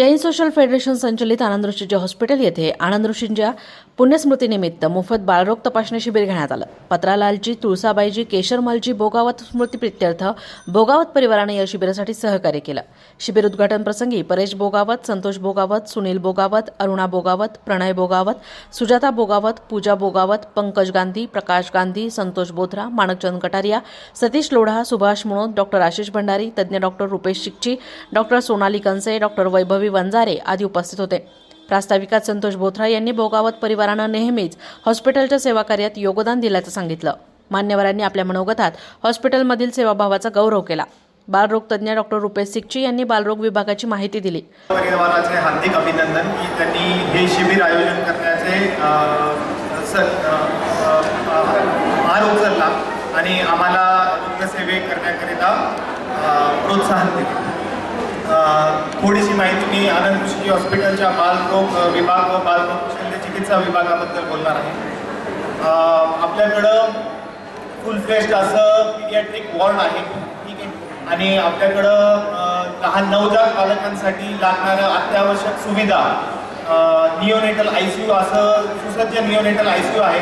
Jain social federation संचलित आनंद ऋषीचे hospital येथे आनंद ऋषींच्या पुण्यस्मृतीनिमित्त मोफत बाळरोग तपासणी शिबिर घेण्यात आलं. पत्रालालजी तुळसाबाईजी केशरमलजी बोगावत स्मृतीप्रित्यर्थ बोगावत परिवाराने या शिबिरासाठी सहकार्य केलं. शिबिर उद्घाटन प्रसंगी परेश बोगावत संतोष बोगावत सुनील बोगावत अरुणा बोगावत प्रणय बोगावत सुजाता बोगावत पूजा बोगावत पंकज गांधी प्रकाश गांधी संतोष बोथरा माणकचंद कटारिया सतीश लोढा सुभाष मुणोत डॉक्टर आशिष भंडारी तज्ज्ञ doctor Rupesh Shikchi doctor Sonali Kanse doctor Vaibhavi Vanjare आदी उपस्थित होते. प्रास्ताविकात संतोष बोथरा यांनी भोगावत परिवारानं नेहमीच हॉस्पिटलच्या सेवाकार्यात योगदान दिल्याचं सांगितलं. मान्यवरांनी आपल्या मनोगतात हॉस्पिटलमधील सेवाभावाचा गौरव केला. बालरोग तज्ज्ञ डॉक्टर रुपेश सिक्ची यांनी बालरोग विभागाची माहिती दिली. परिवाराचे हार्दिक अभिनंदन की त्यांनी हे शिबिर आयोजन करण्याचे भार उचलला आणि आम्हाला रुग्णसेवे करण्याकरिता प्रोत्साहन दिले. थोडीशी माहिती मी आनंद कृषी हॉस्पिटलच्या बालरोग विभाग व बालरोग शल्य चिकित्सा विभागाबद्दल बोलणार आहे. आपल्याकडं फुल फ्लेश्ड असं पिडियाट्रिक वॉर्ड आहे. ठीक आहे? आणि आपल्याकडं लहान नवजात बालकांसाठी लागणाऱ्या अत्यावश्यक सुविधा निओनेटल आय सी यू असं सुसज्ज निओनेटल आय सी यू आहे.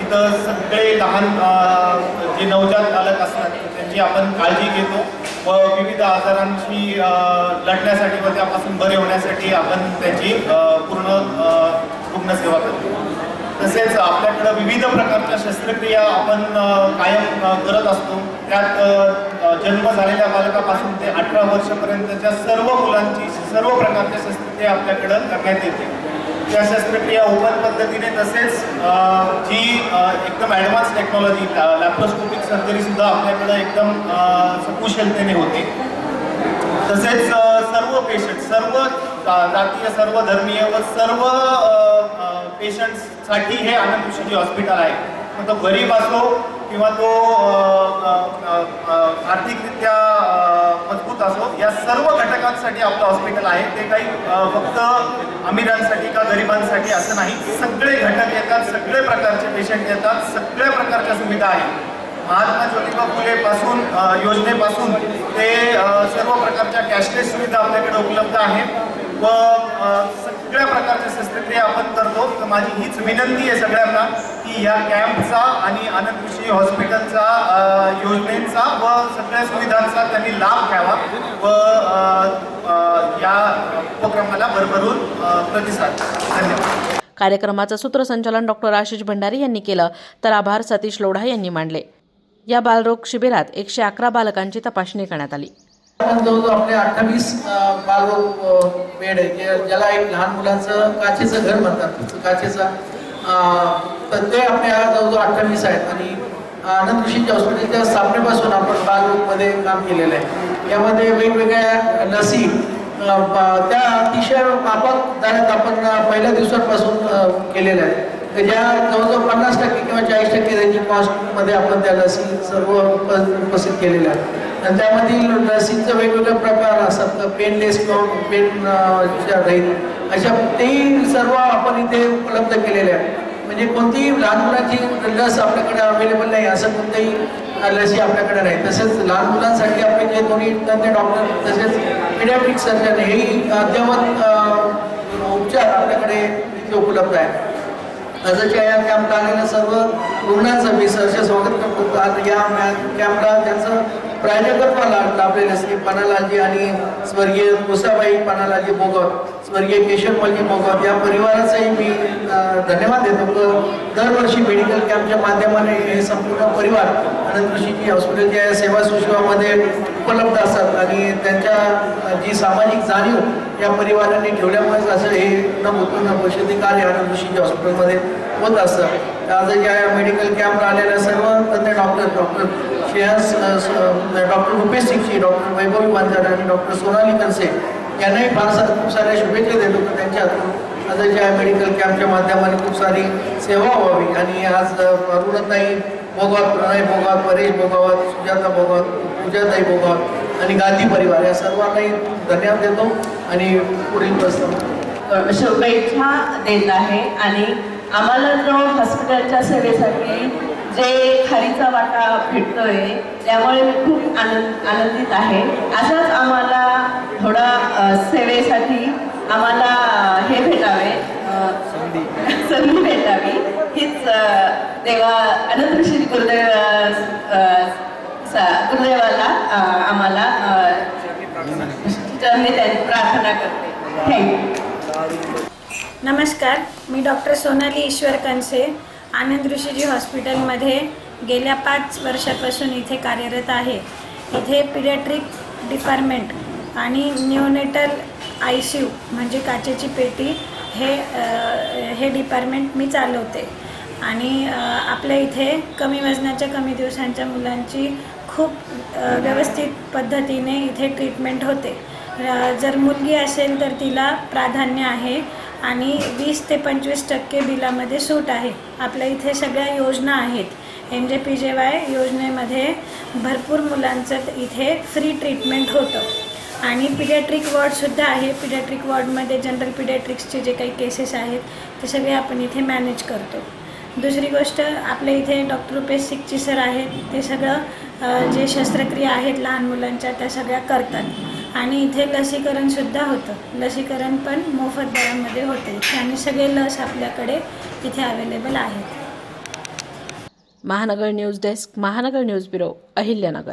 तिथं सगळे लहान जे नवजात बालक असतात त्यांची आपण काळजी घेतो. व विविध आजारांशी लढण्यासाठी व त्यापासून बरे होण्यासाठी आपण त्याची पूर्ण अ, रुग्णसेवा करतो. तसेच आपल्याकडं विविध प्रकारच्या शस्त्रक्रिया आपण कायम करत असतो. त्यात जन्म झालेल्या बालकापासून ते अठरा वर्षापर्यंतच्या सर्व मुलांची सर्व प्रकारच्या शस्त्रक्रिया आपल्याकडं करण्यात येते. त्या शस्त्रक्रिया ओपन पद्धतीने तसेच जी एकदम ॲडव्हान्स टेक्नॉलॉजी लॅप्रोस्कोपिक सर्जरीसुद्धा आपल्याकडं एकदम कुशलतेने सकुशलतेने होते. तसेच सर्व पेशंट सर्व जातीय सर्व धर्मीय व सर्व पेशंट्ससाठी हे आनंद ऋषीजी हॉस्पिटल आहे. मग तो गरीब असो किंवा तो आर्थिकरित्या असो या सर्व घटकांसाठी आपलं हॉस्पिटल आहे. ते काही फक्त अमिरांसाठी का गरिबांसाठी असं नाही. सगळे घटक येतात सगळे प्रकारचे पेशंट येतात सगळ्या प्रकारच्या सुविधा आहेत. महात्मा ज्योतिबा फुले पासून योजनेपासून ते सर्व प्रकारच्या कॅशलेस सुविधा आपल्याकडे उपलब्ध आहेत. व सगळ्या प्रकारच्या शस्त्रक्रिया आपण करतो. तर माझी हीच विनंती आहे सगळ्यांना की या कॅम्पचा आणि आनंद कृषी हॉस्पिटलचा योजनेचा व सगळ्या सुविधांचा त्यांनी लाभ घ्यावा व या उपक्रमाला भरभरून प्रतिसाद धन्यवाद. कार्यक्रमाचं सूत्रसंचालन डॉक्टर आशिष भंडारी यांनी केलं. तर आभार सतीश लोढा यांनी मांडले. या बालरोग शिबिरात एकशे अकरा बालकांची तपासणी करण्यात आली. जवळजवळ आपले अठ्ठावीस बालरोग बेड आहे ज्याला एक लहान मुलांचं काचेचं घर म्हणतात काचेचा तर ते आपल्या जवळजवळ अठ्ठावीस आहेत. आणि आनंद ऋषीच्या हॉस्पिटलच्या स्थापनेपासून आपण बालरोगमध्ये काम केलेलं आहे. यामध्ये वेगवेगळ्या लसी त्या अतिशय माफक दरात आपण पहिल्या दिवसापासून केलेल्या आहेत. ज्या जवळजवळ पन्नास टक्के किंवा चाळीस टक्के त्यांची कॉस्टमध्ये आपण त्या लसी सर्व उपस्थित केलेल्या आहेत. आणि त्यामधील लसींचे वेगवेगळे प्रकार असतात. पेनलेस किंवा पेन राहील अशा तेही सर्व आपण इथे उपलब्ध केलेले आहेत. म्हणजे कोणतीही लहान मुलांची लस आपल्याकडे अवेलेबल नाही असं कोणत्याही लसी आपल्याकडे नाही. तसेच लहान मुलांसाठी आपले जे दोन्ही तज्ञ डॉक्टर तसेच पिडियाट्रिक सर्जन हेही अद्ययावत उपचार आपल्याकडे इथे उपलब्ध आहे आजच्या या सर्व रुग्णांचं मी सहर्ष स्वागत करतो. आज या कॅम्पला त्यांचं प्रायोजकत्व लाभ लाभलेले श्री पनालाजी आणि स्वर्गीय मुसाबाई पनालाजी बोगट स्वर्गीय केशवमलजी बोगत या परिवाराचाही मी धन्यवाद देतो. दरवर्षी मेडिकल कॅम्पच्या माध्यमाने हे संपूर्ण परिवार आनंद ऋषीची हॉस्पिटलच्या या सेवा सुशिवामध्ये उपलब्ध असतात. आणि त्यांच्या जी सामाजिक जाणीव या परिवारांनी ठेवल्यामुळेच असं हे न होतं न औषधी कार्य आनंद ऋषीच्या हॉस्पिटलमध्ये होत असतं. आज या मेडिकल कॅम्पला आलेल्या सर्व तज्ञ doctor doctor Shreyas doctor Rupesh Singchi doctor Vaibhavi Vanjar आणि डॉक्टर सोनाली कनसे यांनाही फार सा खूप साऱ्या शुभेच्छा देतो की त्यांच्या हातून आज मेडिकल कॅम्पच्या माध्यमाने खूप सारी सेवा व्हावी. आणि आज अरुणताई भोगावत प्रणय भोगावत परेश भोगावत सुजाता भोगावत पूजाताई भोगावत आणि गांधी परिवार या सर्वांनाही धन्यवाद देतो आणि पुढील प्रस्ताव शुभेच्छा देत आहे. आणि आम्हाला जो हॉस्पिटलच्या सेवेसाठी जे खारीचा वाटा भेटतोय त्यामुळे मी खूप आनंद आनंदित आहे. असाच आम्हाला थोडा सेवेसाठी आम्हाला हे भेटावे. संधी. भेटावी. हीच देवा अनंत श्री गुरुदेव गुरुदेवाला आम्हाला प्रार्थना करते. थँक्यू नमस्कार मी डॉक्टर सोनाली ईश्वर कनसे आनंद ऋषीजी हॉस्पिटलमध्ये गेल्या पाच वर्षापासून इथे कार्यरत आहे. इथे पिडियाट्रिक डिपार्टमेंट आणि न्यूनेटल आय सी यू म्हणजे काचेची पेटी हे आ, हे डिपार्टमेंट मी चालवते. आणि आपल्या इथे कमी वजनाच्या कमी दिवसांच्या मुलांची खूप व्यवस्थित पद्धतीने इथे ट्रीटमेंट होते. जर मुलगी असेल तर तिला प्राधान्य आहे आणि वीस ते पंचवीस टक्के बिलामध्ये सूट आहे. आपल्या इथे सगळ्या योजना आहेत. एम जे पी जे वाय योजनेमध्ये भरपूर मुलांचं इथे फ्री ट्रीटमेंट होतं. आणि पिडॅट्रिक वॉर्डसुद्धा आहे. पिडॅट्रिक वॉर्डमध्ये जनरल पिडॅट्रिक्सचे जे काही केसेस आहेत ते सगळे आपण इथे मॅनेज करतो. दुसरी गोष्ट आपल्या इथे डॉक्टर रुपेश सिक्ची सर आहेत. ते सगळं जे शस्त्रक्रिया आहेत लहान मुलांच्या त्या सगळ्या करतात. आणि इथे लसीकरणसुद्धा होतं. लसीकरण पण मोफत दरामध्ये होते. आणि सगळे लस आपल्याकडे इथे अवेलेबल आहेत. Mahanagar news desk Mahanagar news bureau Ahilyanagar.